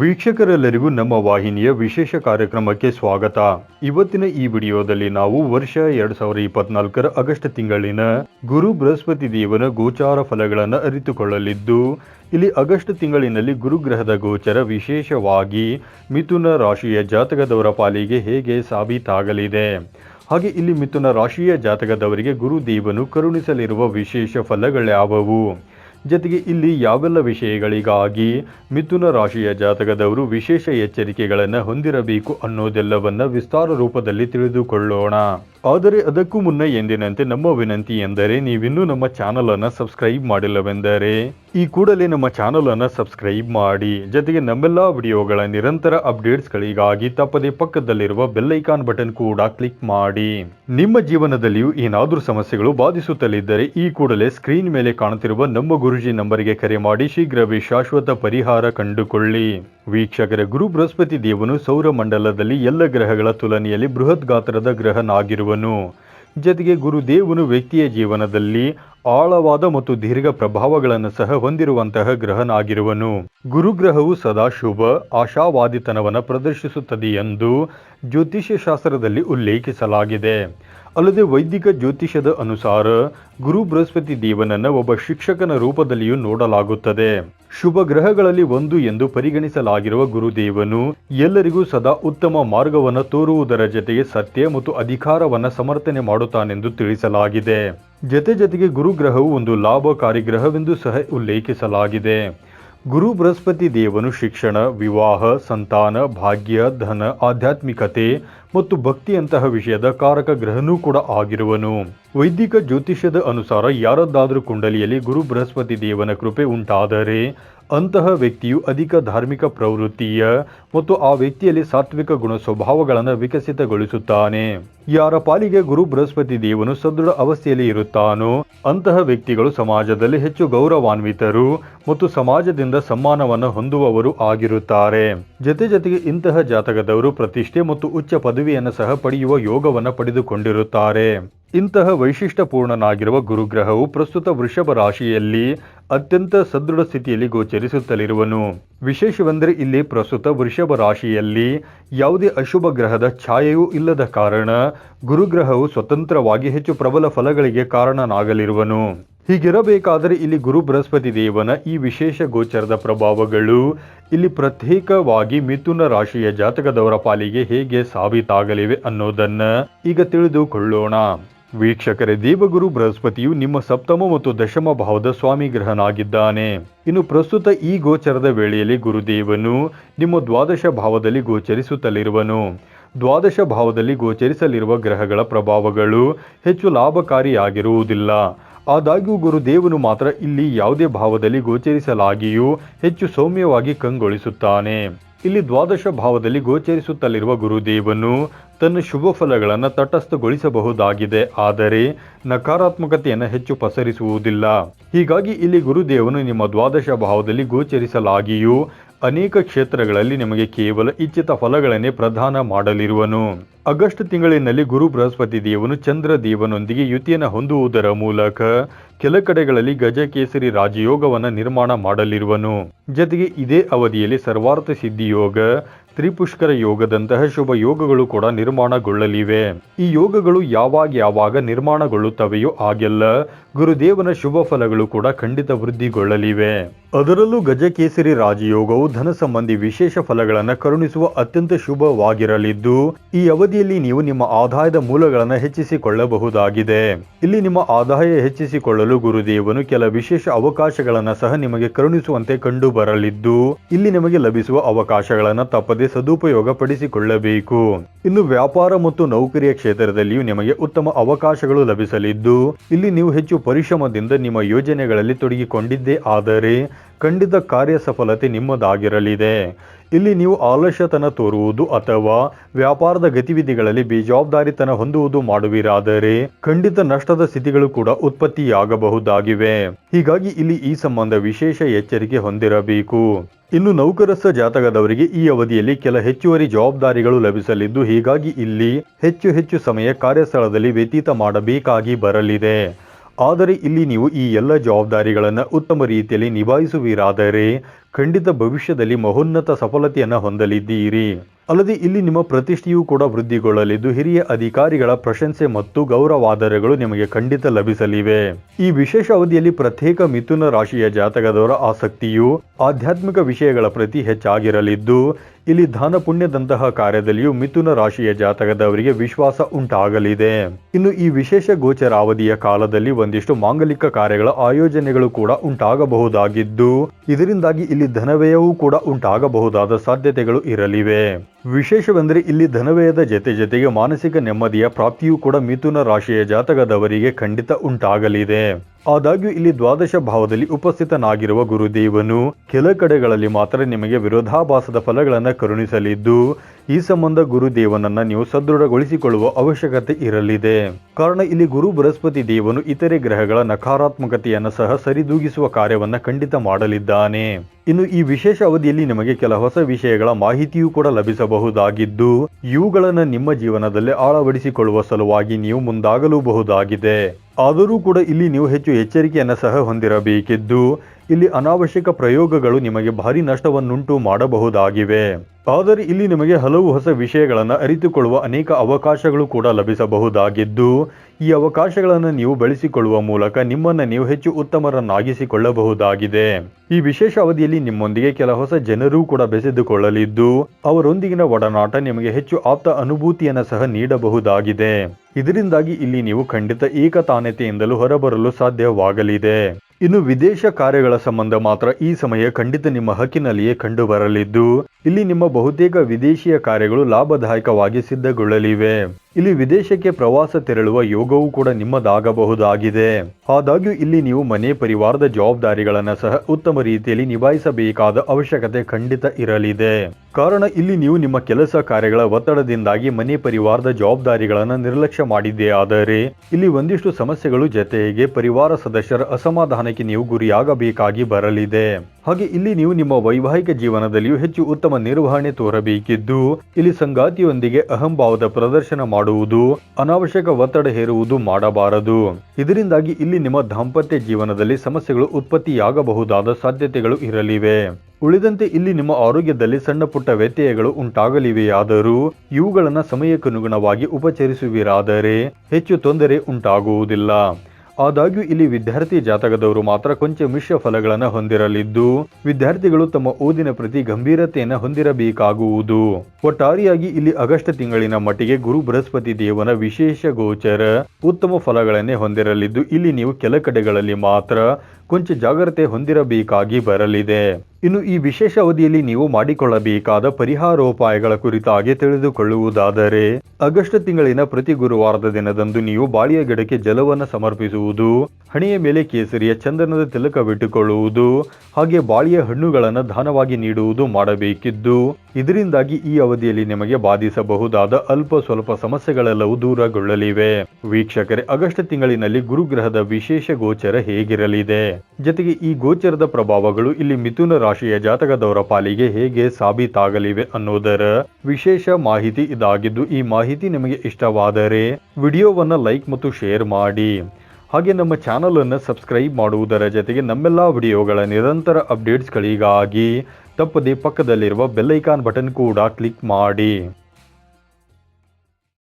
ವೀಕ್ಷಕರೆಲ್ಲರಿಗೂ ನಮ್ಮ ವಾಹಿನಿಯ ವಿಶೇಷ ಕಾರ್ಯಕ್ರಮಕ್ಕೆ ಸ್ವಾಗತ. ಇವತ್ತಿನ ಈ ವಿಡಿಯೋದಲ್ಲಿ ನಾವು ವರ್ಷ ಎರಡ್ ಸಾವಿರದ ಇಪ್ಪತ್ನಾಲ್ಕರ ಆಗಸ್ಟ್ ತಿಂಗಳಿನ ಗುರು ಬೃಹಸ್ಪತಿ ದೇವನ ಗೋಚಾರ ಫಲಗಳನ್ನು ಅರಿತುಕೊಳ್ಳಲಿದ್ದು, ಇಲ್ಲಿ ಆಗಸ್ಟ್ ತಿಂಗಳಿನಲ್ಲಿ ಗುರುಗ್ರಹದ ಗೋಚರ ವಿಶೇಷವಾಗಿ ಮಿಥುನ ರಾಶಿಯ ಜಾತಕದವರ ಪಾಲಿಗೆ ಹೇಗೆ ಸಾಬೀತಾಗಲಿದೆ. ಹಾಗೆ ಇಲ್ಲಿ ಮಿಥುನ ರಾಶಿಯ ಜಾತಕದವರಿಗೆ ಗುರುದೇವನು ಕರುಣಿಸಲಿರುವ ವಿಶೇಷ ಫಲಗಳ್ಯಾವವು. ಜೊತೆಗೆ ಇಲ್ಲಿ ಯಾವೆಲ್ಲ ವಿಷಯಗಳಿಗಾಗಿ ಮಿಥುನ ರಾಶಿಯ ಜಾತಕದವರು ವಿಶೇಷ ಎಚ್ಚರಿಕೆಗಳನ್ನು ಹೊಂದಿರಬೇಕು ಅನ್ನೋದೆಲ್ಲವನ್ನು ವಿಸ್ತಾರ ರೂಪದಲ್ಲಿ ತಿಳಿದುಕೊಳ್ಳೋಣ. ಆದರೆ ಅದಕ್ಕೂ ಮುನ್ನ ಎಂದಿನಂತೆ ನಮ್ಮ ವಿನಂತಿ ಎಂದರೆ ನೀವಿನ್ನೂ ನಮ್ಮ ಚಾನಲ್ ಅನ್ನ ಸಬ್ಸ್ಕ್ರೈಬ್ ಮಾಡಿಲ್ಲವೆಂದರೆ ಈ ಕೂಡಲೇ ನಮ್ಮ ಚಾನಲ್ ಅನ್ನ ಸಬ್ಸ್ಕ್ರೈಬ್ ಮಾಡಿ, ಜೊತೆಗೆ ನಮ್ಮೆಲ್ಲ ವಿಡಿಯೋಗಳ ನಿರಂತರ ಅಪ್ಡೇಟ್ಸ್ಗಳಿಗಾಗಿ ತಪ್ಪದೆ ಪಕ್ಕದಲ್ಲಿರುವ ಬೆಲ್ ಐಕಾನ್ ಬಟನ್ ಕೂಡ ಕ್ಲಿಕ್ ಮಾಡಿ. ನಿಮ್ಮ ಜೀವನದಲ್ಲಿಯೂ ಏನಾದರೂ ಸಮಸ್ಯೆಗಳು ಬಾಧಿಸುತ್ತಲಿದ್ದರೆ ಈ ಕೂಡಲೇ ಸ್ಕ್ರೀನ್ ಮೇಲೆ ಕಾಣುತ್ತಿರುವ ನಮ್ಮ ಗುರುಜಿ ನಂಬರಿಗೆ ಕರೆ ಮಾಡಿ ಶೀಘ್ರವೇ ಶಾಶ್ವತ ಪರಿಹಾರ ಕಂಡುಕೊಳ್ಳಿ. ವೀಕ್ಷಕರ ಗುರು ಬೃಹಸ್ಪತಿ ದೇವನು ಸೌರಮಂಡಲದಲ್ಲಿ ಎಲ್ಲ ಗ್ರಹಗಳ ತುಲನೆಯಲ್ಲಿ ಬೃಹತ್ ಗಾತ್ರದ ಗ್ರಹನಾಗಿರುವನು ಜೊತೆಗೆ ಗುರುದೇವನು ವ್ಯಕ್ತಿಯ ಜೀವನದಲ್ಲಿ ಆಳವಾದ ಮತ್ತು ದೀರ್ಘ ಪ್ರಭಾವಗಳನ್ನು ಸಹ ಹೊಂದಿರುವಂತಹ ಗ್ರಹನಾಗಿರುವನು. ಗುರುಗ್ರಹವು ಸದಾ ಶುಭ, ಆಶಾವಾದಿತನವನ್ನು ಪ್ರದರ್ಶಿಸುತ್ತದೆ ಎಂದು ಜ್ಯೋತಿಷ್ಯ ಶಾಸ್ತ್ರದಲ್ಲಿ ಉಲ್ಲೇಖಿಸಲಾಗಿದೆ. ಅಲ್ಲದೆ ವೈದಿಕ ಜ್ಯೋತಿಷ್ಯದ ಅನುಸಾರ ಗುರು ಬೃಹಸ್ಪತಿ ದೇವನನ್ನು ಒಬ್ಬ ಶಿಕ್ಷಕನ ರೂಪದಲ್ಲಿಯೂ ನೋಡಲಾಗುತ್ತದೆ. ಶುಭ ಗ್ರಹಗಳಲ್ಲಿ ಒಂದು ಎಂದು ಪರಿಗಣಿಸಲಾಗಿರುವ ಗುರುದೇವನು ಎಲ್ಲರಿಗೂ ಸದಾ ಉತ್ತಮ ಮಾರ್ಗವನ್ನು ತೋರುವುದರ ಜೊತೆಗೆ ಸತ್ಯ ಮತ್ತು ಅಧಿಕಾರವನ್ನು ಸಮರ್ಥನೆ ಮಾಡುತ್ತಾನೆಂದು ತಿಳಿಸಲಾಗಿದೆ. ಜೊತೆ ಜೊತೆಗೆ ಗುರುಗ್ರಹವು ಒಂದು ಲಾಭಕಾರಿ ಗ್ರಹವೆಂದು ಸಹ ಉಲ್ಲೇಖಿಸಲಾಗಿದೆ. ಗುರು ಬೃಹಸ್ಪತಿ ದೇವನು ಶಿಕ್ಷಣ, ವಿವಾಹ, ಸಂತಾನ, ಭಾಗ್ಯ, ಧನ, ಆಧ್ಯಾತ್ಮಿಕತೆ ಮತ್ತು ಭಕ್ತಿಯಂತಹ ವಿಷಯದ ಕಾರಕ ಗ್ರಹನೂ ಕೂಡ ಆಗಿರುವನು. ವೈದಿಕ ಜ್ಯೋತಿಷ್ಯದ ಅನುಸಾರ ಯಾರದ್ದಾದರೂ ಕುಂಡಲಿಯಲ್ಲಿ ಗುರು ಬೃಹಸ್ಪತಿ ದೇವನ ಕೃಪೆ ಉಂಟಾದರೆ ಅಂತಹ ವ್ಯಕ್ತಿಯು ಅಧಿಕ ಧಾರ್ಮಿಕ ಪ್ರವೃತ್ತಿಯ ಮತ್ತು ಆ ವ್ಯಕ್ತಿಯಲ್ಲಿ ಸಾತ್ವಿಕ ಗುಣ ಸ್ವಭಾವಗಳನ್ನು ವಿಕಸಿತಗೊಳಿಸುತ್ತಾನೆ. ಯಾರ ಪಾಲಿಗೆ ಗುರು ಬೃಹಸ್ಪತಿ ದೇವನು ಸದೃಢ ಅವಸ್ಥೆಯಲ್ಲಿ ಇರುತ್ತಾನೋ, ಅಂತಹ ವ್ಯಕ್ತಿಗಳು ಸಮಾಜದಲ್ಲಿ ಹೆಚ್ಚು ಗೌರವಾನ್ವಿತರು ಮತ್ತು ಸಮಾಜದಿಂದ ಸಮ್ಮಾನವನ್ನು ಹೊಂದುವವರು ಆಗಿರುತ್ತಾರೆ. ಜೊತೆ ಜೊತೆಗೆ ಇಂತಹ ಜಾತಕದವರು ಪ್ರತಿಷ್ಠೆ ಮತ್ತು ಉಚ್ಚ ಪದವಿಯನ್ನು ಸಹ ಪಡೆಯುವ ಯೋಗವನ್ನು ಪಡೆದುಕೊಂಡಿರುತ್ತಾರೆ. ಇಂತಹ ವೈಶಿಷ್ಟ್ಯಪೂರ್ಣನಾಗಿರುವ ಗುರುಗ್ರಹವು ಪ್ರಸ್ತುತ ವೃಷಭ ರಾಶಿಯಲ್ಲಿ ಅತ್ಯಂತ ಸದೃಢ ಸ್ಥಿತಿಯಲ್ಲಿ ಗೋಚರಿಸುತ್ತಲಿರುವನು. ವಿಶೇಷವೆಂದರೆ ಇಲ್ಲಿ ಪ್ರಸ್ತುತ ವೃಷಭ ರಾಶಿಯಲ್ಲಿ ಯಾವುದೇ ಅಶುಭ ಗ್ರಹದ ಛಾಯೆಯೂ ಇಲ್ಲದ ಕಾರಣ ಗುರುಗ್ರಹವು ಸ್ವತಂತ್ರವಾಗಿ ಹೆಚ್ಚು ಪ್ರಬಲ ಫಲಗಳಿಗೆ ಕಾರಣನಾಗಲಿರುವನು. ಹೀಗಿರಬೇಕಾದರೆ ಇಲ್ಲಿ ಗುರು ಬೃಹಸ್ಪತಿ ದೇವನ ಈ ವಿಶೇಷ ಗೋಚರದ ಪ್ರಭಾವಗಳು. ಇಲ್ಲಿ ಪ್ರತ್ಯೇಕವಾಗಿ ಮಿಥುನ ರಾಶಿಯ ಜಾತಕದವರ ಪಾಲಿಗೆ ಹೇಗೆ ಸಾಬೀತಾಗಲಿವೆ ಅನ್ನೋದನ್ನ ಈಗ ತಿಳಿದುಕೊಳ್ಳೋಣ. ವೀಕ್ಷಕರೇ, ದೇವಗುರು ಬೃಹಸ್ಪತಿಯು ನಿಮ್ಮ ಸಪ್ತಮ ಮತ್ತು ದಶಮ ಭಾವದ ಸ್ವಾಮಿ ಗ್ರಹನಾಗಿದ್ದಾನೆ. ಇನ್ನು ಪ್ರಸ್ತುತ ಈ ಗೋಚರದ ವೇಳೆಯಲ್ಲಿ ಗುರುದೇವನು ನಿಮ್ಮ ದ್ವಾದಶ ಭಾವದಲ್ಲಿ ಗೋಚರಿಸುತ್ತಲಿರುವನು. ದ್ವಾದಶ ಭಾವದಲ್ಲಿ ಗೋಚರಿಸಲಿರುವ ಗ್ರಹಗಳ ಪ್ರಭಾವಗಳು ಹೆಚ್ಚು ಲಾಭಕಾರಿಯಾಗಿರುವುದಿಲ್ಲ. ಆದಾಗ್ಯೂ ಗುರುದೇವನು ಮಾತ್ರ ಇಲ್ಲಿ ಯಾವುದೇ ಭಾವದಲ್ಲಿ ಗೋಚರಿಸಲಾಗಿಯೂ ಹೆಚ್ಚು ಸೌಮ್ಯವಾಗಿ ಕಂಗೊಳಿಸುತ್ತಾನೆ. ಇಲ್ಲಿ ದ್ವಾದಶ ಭಾವದಲ್ಲಿ ಗೋಚರಿಸುತ್ತಲಿರುವ ಗುರುದೇವನು ತನ್ನ ಶುಭ ಫಲಗಳನ್ನು ತಟಸ್ಥಗೊಳಿಸಬಹುದಾಗಿದೆ. ಆದರೆ ನಕಾರಾತ್ಮಕತೆಯನ್ನು ಹೆಚ್ಚು ಪಸರಿಸುವುದಿಲ್ಲ. ಹೀಗಾಗಿ ಇಲ್ಲಿ ಗುರುದೇವನು ನಿಮ್ಮ ದ್ವಾದಶ ಭಾವದಲ್ಲಿ ಗೋಚರಿಸಲಾಗಿಯೂ ಅನೇಕ ಕ್ಷೇತ್ರಗಳಲ್ಲಿ ನಿಮಗೆ ಕೇವಲ ಇಚ್ಛಿತ ಫಲಗಳನ್ನೇ ಪ್ರದಾನ ಮಾಡಲಿರುವನು. ಆಗಸ್ಟ್ ತಿಂಗಳಿನಲ್ಲಿ ಗುರು ಬೃಹಸ್ಪತಿ ದೇವನು ಚಂದ್ರ ದೇವನೊಂದಿಗೆ ಯುತಿಯನ್ನು ಹೊಂದುವುದರ ಮೂಲಕ ಕೆಲ ಕಡೆಗಳಲ್ಲಿ ಗಜಕೇಸರಿ ರಾಜಯೋಗವನ್ನು ನಿರ್ಮಾಣ ಮಾಡಲಿರುವನು. ಜೊತೆಗೆ ಇದೇ ಅವಧಿಯಲ್ಲಿ ಸರ್ವಾರ್ಥ ಸಿದ್ಧಿ ಯೋಗ ತ್ರಿಪುಷ್ಕರ ಯೋಗದಂತಹ ಶುಭ ಯೋಗಗಳು ಕೂಡ ನಿರ್ಮಾಣಗೊಳ್ಳಲಿವೆ. ಈ ಯೋಗಗಳು ಯಾವಾಗ ಯಾವಾಗ ನಿರ್ಮಾಣಗೊಳ್ಳುತ್ತವೆಯೋ ಆಗೆಲ್ಲ ಗುರುದೇವನ ಶುಭ ಫಲಗಳು ಕೂಡ ಖಂಡಿತ ವೃದ್ಧಿಗೊಳ್ಳಲಿವೆ. ಅದರಲ್ಲೂ ಗಜಕೇಸರಿ ರಾಜಯೋಗವು ಧನ ಸಂಬಂಧಿ ವಿಶೇಷ ಫಲಗಳನ್ನು ಕರುಣಿಸುವ ಅತ್ಯಂತ ಶುಭವಾಗಿರಲಿದ್ದು, ಈ ಅವಧಿಯಲ್ಲಿ ನೀವು ನಿಮ್ಮ ಆದಾಯದ ಮೂಲಗಳನ್ನು ಹೆಚ್ಚಿಸಿಕೊಳ್ಳಬಹುದಾಗಿದೆ. ಇಲ್ಲಿ ನಿಮ್ಮ ಆದಾಯ ಹೆಚ್ಚಿಸಿಕೊಳ್ಳಲು ಗುರುದೇವನು ಕೆಲ ವಿಶೇಷ ಅವಕಾಶಗಳನ್ನು ಸಹ ನಿಮಗೆ ಕರುಣಿಸುವಂತೆ ಕಂಡು ಬರಲಿದ್ದು ಇಲ್ಲಿ ನಿಮಗೆ ಲಭಿಸುವ ಅವಕಾಶಗಳನ್ನು ತಪ್ಪದೆ ಸದುಪಯೋಗ ಪಡಿಸಿಕೊಳ್ಳಬೇಕು ಇನ್ನು ವ್ಯಾಪಾರ ಮತ್ತು ನೌಕರಿಯ ಕ್ಷೇತ್ರದಲ್ಲಿಯೂ ನಿಮಗೆ ಉತ್ತಮ ಅವಕಾಶಗಳು ಲಭಿಸಲಿದ್ದು, ಇಲ್ಲಿ ನೀವು ಹೆಚ್ಚು ಪರಿಶ್ರಮದಿಂದ ನಿಮ್ಮ ಯೋಜನೆಗಳಲ್ಲಿ ತೊಡಗಿಕೊಂಡಿದ್ದೇ ಆದರೆ ಖಂಡಿತ ಕಾರ್ಯ ಸಫಲತೆ ನಿಮ್ಮದಾಗಿರಲಿದೆ. ಇಲ್ಲಿ ನೀವು ಆಲಸ್ಯತನ ತೋರುವುದು ಅಥವಾ ವ್ಯಾಪಾರದ ಗತಿವಿಧಿಗಳಲ್ಲಿ ಬೇಜವಾಬ್ದಾರಿತನ ಹೊಂದುವುದು ಮಾಡುವಿರಾದರೆ ಖಂಡಿತ ನಷ್ಟದ ಸ್ಥಿತಿಗಳು ಕೂಡ ಉತ್ಪತ್ತಿಯಾಗಬಹುದಾಗಿವೆ. ಹೀಗಾಗಿ ಇಲ್ಲಿ ಈ ಸಂಬಂಧ ವಿಶೇಷ ಎಚ್ಚರಿಕೆ ಹೊಂದಿರಬೇಕು. ಇನ್ನು ನೌಕರಸ್ಥ ಜಾತಕದವರಿಗೆ ಈ ಅವಧಿಯಲ್ಲಿ ಕೆಲ ಹೆಚ್ಚುವರಿ ಜವಾಬ್ದಾರಿಗಳು ಲಭಿಸಲಿದ್ದು ಹೀಗಾಗಿ ಇಲ್ಲಿ ಹೆಚ್ಚು ಹೆಚ್ಚು ಸಮಯ ಕಾರ್ಯಸ್ಥಳದಲ್ಲಿ ವ್ಯತೀತ ಮಾಡಬೇಕಾಗಿ ಬರಲಿದೆ. ಆದರೆ ಇಲ್ಲಿ ನೀವು ಈ ಎಲ್ಲ ಜವಾಬ್ದಾರಿಗಳನ್ನು ಉತ್ತಮ ರೀತಿಯಲ್ಲಿ ನಿಭಾಯಿಸುವಿರಾದರೆ ಖಂಡಿತ ಭವಿಷ್ಯದಲ್ಲಿ ಮಹೋನ್ನತ ಸಫಲತೆಯನ್ನು ಹೊಂದಲಿದ್ದೀರಿ. ಅಲ್ಲದೆ ಇಲ್ಲಿ ನಿಮ್ಮ ಪ್ರತಿಷ್ಠೆಯೂ ಕೂಡ ವೃದ್ಧಿಗೊಳ್ಳಲಿದ್ದು ಹಿರಿಯ ಅಧಿಕಾರಿಗಳ ಪ್ರಶಂಸೆ ಮತ್ತು ಗೌರವಾದರಗಳು ನಿಮಗೆ ಖಂಡಿತ ಲಭಿಸಲಿವೆ. ಈ ವಿಶೇಷ ಅವಧಿಯಲ್ಲಿ ಪ್ರತ್ಯೇಕ ಮಿಥುನ ರಾಶಿಯ ಜಾತಕದವರ ಆಸಕ್ತಿಯು ಆಧ್ಯಾತ್ಮಿಕ ವಿಷಯಗಳ ಪ್ರತಿ ಹೆಚ್ಚಾಗಿರಲಿದ್ದು, ಇಲ್ಲಿ ದಾನ ಪುಣ್ಯದಂತಹ ಕಾರ್ಯದಲ್ಲಿಯೂ ಮಿಥುನ ರಾಶಿಯ ಜಾತಕದವರಿಗೆ ವಿಶ್ವಾಸ ಉಂಟಾಗಲಿದೆ. ಇನ್ನು ಈ ವಿಶೇಷ ಗೋಚರ ಅವಧಿಯ ಕಾಲದಲ್ಲಿ ಒಂದಿಷ್ಟು ಮಾಂಗಲಿಕ ಕಾರ್ಯಗಳ ಆಯೋಜನೆಗಳು ಕೂಡ ಉಂಟಾಗಬಹುದಾಗಿದ್ದು, ಇದರಿಂದಾಗಿ ಇಲ್ಲಿ ಧನವ್ಯಯವೂ ಕೂಡ ಉಂಟಾಗಬಹುದಾದ ಸಾಧ್ಯತೆಗಳು ಇರಲಿವೆ. ವಿಶೇಷವೆಂದರೆ ಇಲ್ಲಿ ಧನವ್ಯಯದ ಜೊತೆ ಜೊತೆಗೆ ಮಾನಸಿಕ ನೆಮ್ಮದಿಯ ಪ್ರಾಪ್ತಿಯೂ ಕೂಡ ಮಿಥುನ ರಾಶಿಯ ಜಾತಕದವರಿಗೆ ಖಂಡಿತ ಉಂಟಾಗಲಿದೆ. ಆದಾಗ್ಯೂ ಇಲ್ಲಿ ದ್ವಾದಶ ಭಾವದಲ್ಲಿ ಉಪಸ್ಥಿತನಾಗಿರುವ ಗುರುದೇವನು ಕೆಲ ಕಡೆಗಳಲ್ಲಿ ಮಾತ್ರ ನಿಮಗೆ ವಿರೋಧಾಭಾಸದ ಫಲಗಳನ್ನು ಕರುಣಿಸಲಿದ್ದು, ಈ ಸಂಬಂಧ ಗುರುದೇವನನ್ನ ನೀವು ಸದೃಢಗೊಳಿಸಿಕೊಳ್ಳುವ ಅವಶ್ಯಕತೆ ಇರಲಿದೆ. ಕಾರಣ ಇಲ್ಲಿ ಗುರು ಬೃಹಸ್ಪತಿ ದೇವನು ಇತರೆ ಗ್ರಹಗಳ ನಕಾರಾತ್ಮಕತೆಯನ್ನು ಸಹ ಸರಿದೂಗಿಸುವ ಕಾರ್ಯವನ್ನು ಖಂಡಿತ ಮಾಡಲಿದ್ದಾನೆ. ಇನ್ನು ಈ ವಿಶೇಷ ಅವಧಿಯಲ್ಲಿ ನಿಮಗೆ ಕೆಲ ಹೊಸ ವಿಷಯಗಳ ಮಾಹಿತಿಯೂ ಕೂಡ ಲಭಿಸಬಹುದಾಗಿದ್ದು, ಇವುಗಳನ್ನು ನಿಮ್ಮ ಜೀವನದಲ್ಲಿ ಅಳವಡಿಸಿಕೊಳ್ಳುವ ಸಲುವಾಗಿ ನೀವು ಮುಂದಾಗಲೂಬಹುದಾಗಿದೆ. ಆದರೂ ಕೂಡ ಇಲ್ಲಿ ನೀವು ಹೆಚ್ಚು ಎಚ್ಚರಿಕೆಯನ್ನು ಸಹ ಹೊಂದಿರಬೇಕಿದ್ದು, ಇಲ್ಲಿ ಅನಾವಶ್ಯಕ ಪ್ರಯೋಗಗಳು ನಿಮಗೆ ಭಾರಿ ನಷ್ಟವನ್ನುಂಟು ಮಾಡಬಹುದಾಗಿವೆ. ಆದರೆ ಇಲ್ಲಿ ನಿಮಗೆ ಹಲವು ಹೊಸ ವಿಷಯಗಳನ್ನು ಅರಿತುಕೊಳ್ಳುವ ಅನೇಕ ಅವಕಾಶಗಳು ಕೂಡ ಲಭಿಸಬಹುದಾಗಿದ್ದು, ಈ ಅವಕಾಶಗಳನ್ನು ನೀವು ಬಳಸಿಕೊಳ್ಳುವ ಮೂಲಕ ನಿಮ್ಮನ್ನು ನೀವು ಹೆಚ್ಚು ಉತ್ತಮರನ್ನಾಗಿಸಿಕೊಳ್ಳಬಹುದಾಗಿದೆ. ಈ ವಿಶೇಷ ಅವಧಿಯಲ್ಲಿ ನಿಮ್ಮೊಂದಿಗೆ ಕೆಲ ಹೊಸ ಜನರೂ ಕೂಡ ಬೆಸೆದುಕೊಳ್ಳಲಿದ್ದು, ಅವರೊಂದಿಗಿನ ಒಡನಾಟ ನಿಮಗೆ ಹೆಚ್ಚು ಆಪ್ತ ಅನುಭೂತಿಯನ್ನು ಸಹ ನೀಡಬಹುದಾಗಿದೆ. ಇದರಿಂದಾಗಿ ಇಲ್ಲಿ ನೀವು ಖಂಡಿತ ಏಕತಾನತೆಯಿಂದಲೂ ಹೊರಬರಲು ಸಾಧ್ಯವಾಗಲಿದೆ. ಇನ್ನು ವಿದೇಶ ಕಾರ್ಯಗಳ ಸಂಬಂಧ ಮಾತ್ರ ಈ ಸಮಯ ಖಂಡಿತ ನಿಮ್ಮ ಹಕ್ಕಿನಲ್ಲಿಯೇ ಕಂಡುಬರಲಿದ್ದು, ಇಲ್ಲಿ ನಿಮ್ಮ ಬಹುತೇಕ ವಿದೇಶಿಯ ಕಾರ್ಯಗಳು ಲಾಭದಾಯಕವಾಗಿ ಸಿದ್ಧಗೊಳ್ಳಲಿವೆ. ಇಲ್ಲಿ ವಿದೇಶಕ್ಕೆ ಪ್ರವಾಸ ತೆರಳುವ ಯೋಗವೂ ಕೂಡ ನಿಮ್ಮದಾಗಬಹುದಾಗಿದೆ. ಆದಾಗ್ಯೂ ಇಲ್ಲಿ ನೀವು ಮನೆ, ಪರಿವಾರದ ಜವಾಬ್ದಾರಿಗಳನ್ನು ಸಹ ಉತ್ತಮ ರೀತಿಯಲ್ಲಿ ನಿಭಾಯಿಸಬೇಕಾದ ಅವಶ್ಯಕತೆ ಖಂಡಿತ ಇರಲಿದೆ. ಕಾರಣ ಇಲ್ಲಿ ನೀವು ನಿಮ್ಮ ಕೆಲಸ ಕಾರ್ಯಗಳ ಒತ್ತಡದಿಂದಾಗಿ ಮನೆ, ಪರಿವಾರದ ಜವಾಬ್ದಾರಿಗಳನ್ನು ನಿರ್ಲಕ್ಷ್ಯ ಮಾಡಿದ್ದೇ ಆದರೆ, ಇಲ್ಲಿ ಒಂದಿಷ್ಟು ಸಮಸ್ಯೆಗಳು ಜತೆಗೆ ಪರಿವಾರ ಸದಸ್ಯರ ಅಸಮಾಧಾನಕ್ಕೆ ನೀವು ಗುರಿಯಾಗಬೇಕಾಗಿ ಬರಲಿದೆ. ಹಾಗೆ ಇಲ್ಲಿ ನೀವು ನಿಮ್ಮ ವೈವಾಹಿಕ ಜೀವನದಲ್ಲಿಯೂ ಹೆಚ್ಚು ಉತ್ತಮ ನಿರ್ವಹಣೆ ತೋರಬೇಕಿದ್ದು, ಇಲ್ಲಿ ಸಂಗಾತಿಯೊಂದಿಗೆ ಅಹಂಭಾವದ ಪ್ರದರ್ಶನ ಮಾಡುವುದು, ಅನಾವಶ್ಯಕ ಒತ್ತಡ ಹೇರುವುದು ಮಾಡಬಾರದು. ಇದರಿಂದಾಗಿ ಇಲ್ಲಿ ನಿಮ್ಮ ದಾಂಪತ್ಯ ಜೀವನದಲ್ಲಿ ಸಮಸ್ಯೆಗಳು ಉತ್ಪತ್ತಿಯಾಗಬಹುದಾದ ಸಾಧ್ಯತೆಗಳು ಇರಲಿವೆ. ಉಳಿದಂತೆ ಇಲ್ಲಿ ನಿಮ್ಮ ಆರೋಗ್ಯದಲ್ಲಿ ಸಣ್ಣ ಪುಟ್ಟ ವ್ಯತ್ಯಯಗಳು ಉಂಟಾಗಲಿವೆಯಾದರೂ, ಇವುಗಳನ್ನು ಸಮಯಕ್ಕನುಗುಣವಾಗಿ ಉಪಚರಿಸುವಿರಾದರೆ ಹೆಚ್ಚು ತೊಂದರೆ ಉಂಟಾಗುವುದಿಲ್ಲ. ಆದಾಗ್ಯೂ ಇಲ್ಲಿ ವಿದ್ಯಾರ್ಥಿ ಜಾತಕದವರು ಮಾತ್ರ ಕೊಂಚ ಮಿಶ್ರ ಫಲಗಳನ್ನು ಹೊಂದಿರಲಿದ್ದು, ವಿದ್ಯಾರ್ಥಿಗಳು ತಮ್ಮ ಓದಿನ ಪ್ರತಿ ಗಂಭೀರತೆಯನ್ನು ಹೊಂದಿರಬೇಕಾಗುವುದು. ಒಟ್ಟಾರೆಯಾಗಿ ಇಲ್ಲಿ ಆಗಸ್ಟ್ ತಿಂಗಳಿನ ಮಟ್ಟಿಗೆ ಗುರು ಬೃಹಸ್ಪತಿ ದೇವನ ವಿಶೇಷ ಗೋಚರ ಉತ್ತಮ ಫಲಗಳನ್ನೇ ಹೊಂದಿರಲಿದ್ದು, ಇಲ್ಲಿ ನೀವು ಕೆಲ ಕಡೆಗಳಲ್ಲಿ ಮಾತ್ರ ಕೊಂಚ ಜಾಗ್ರತೆ ಹೊಂದಿರಬೇಕಾಗಿ ಬರಲಿದೆ. ಇನ್ನು ಈ ವಿಶೇಷ ಅವಧಿಯಲ್ಲಿ ನೀವು ಮಾಡಿಕೊಳ್ಳಬೇಕಾದ ಪರಿಹಾರೋಪಾಯಗಳ ಕುರಿತಾಗಿ ತಿಳಿದುಕೊಳ್ಳುವುದಾದರೆ, ಆಗಸ್ಟ್ ತಿಂಗಳಿನ ಪ್ರತಿ ಗುರುವಾರದ ದಿನದಂದು ನೀವು ಬಾಳಿಯ ಗಿಡಕ್ಕೆ ಜಲವನ್ನು ಸಮರ್ಪಿಸುವುದು, ಹಣೆಯ ಮೇಲೆ ಕೇಸರಿಯ ಚಂದನದ ತಿಲಕವಿಟ್ಟುಕೊಳ್ಳುವುದು ಹಾಗೆ ಬಾಳಿಯ ಹಣ್ಣುಗಳನ್ನು ದಾನವಾಗಿ ನೀಡುವುದು ಮಾಡಬೇಕಿದ್ದು, ಇದರಿಂದಾಗಿ ಈ ಅವಧಿಯಲ್ಲಿ ನಿಮಗೆ ಬಾಧಿಸಬಹುದಾದ ಅಲ್ಪ ಸ್ವಲ್ಪ ಸಮಸ್ಯೆಗಳೆಲ್ಲವೂ ದೂರಗೊಳ್ಳಲಿವೆ. ವೀಕ್ಷಕರೇ, ಆಗಸ್ಟ್ ತಿಂಗಳಿನಲ್ಲಿ ಗುರುಗ್ರಹದ ವಿಶೇಷ ಗೋಚರ ಹೇಗಿರಲಿದೆ? ಜೊತೆಗೆ ಈ ಗೋಚರದ ಪ್ರಭಾವಗಳು ಇಲ್ಲಿ ಮಿಥುನ ರಾಶಿಯ ಜಾತಕದವರ ಪಾಲಿಗೆ ಹೇಗೆ ಸಾಬೀತಾಗಲಿವೆ ಅನ್ನೋದರ ವಿಶೇಷ ಮಾಹಿತಿ ಇದಾಗಿದ್ದು ಈ ಮಾಹಿತಿ ನಿಮಗೆ ಇಷ್ಟವಾದರೆ ವಿಡಿಯೋವನ್ನ ಲೈಕ್ ಮತ್ತು ಶೇರ್ ಮಾಡಿ. ಹಾಗೆ ನಮ್ಮ ಚಾನಲ್ ಅನ್ನು ಸಬ್ಸ್ಕ್ರೈಬ್ ಮಾಡುವುದರ ಜೊತೆಗೆ ನಮ್ಮೆಲ್ಲ ವಿಡಿಯೋಗಳ ನಿರಂತರ ಅಪ್ಡೇಟ್ಸ್ಗಳಿಗಾಗಿ ತಪ್ಪದೆ ಪಕ್ಕದಲ್ಲಿರುವ ಬೆಲ್ಲೈಕಾನ್ ಬಟನ್ ಕೂಡ ಕ್ಲಿಕ್ ಮಾಡಿ.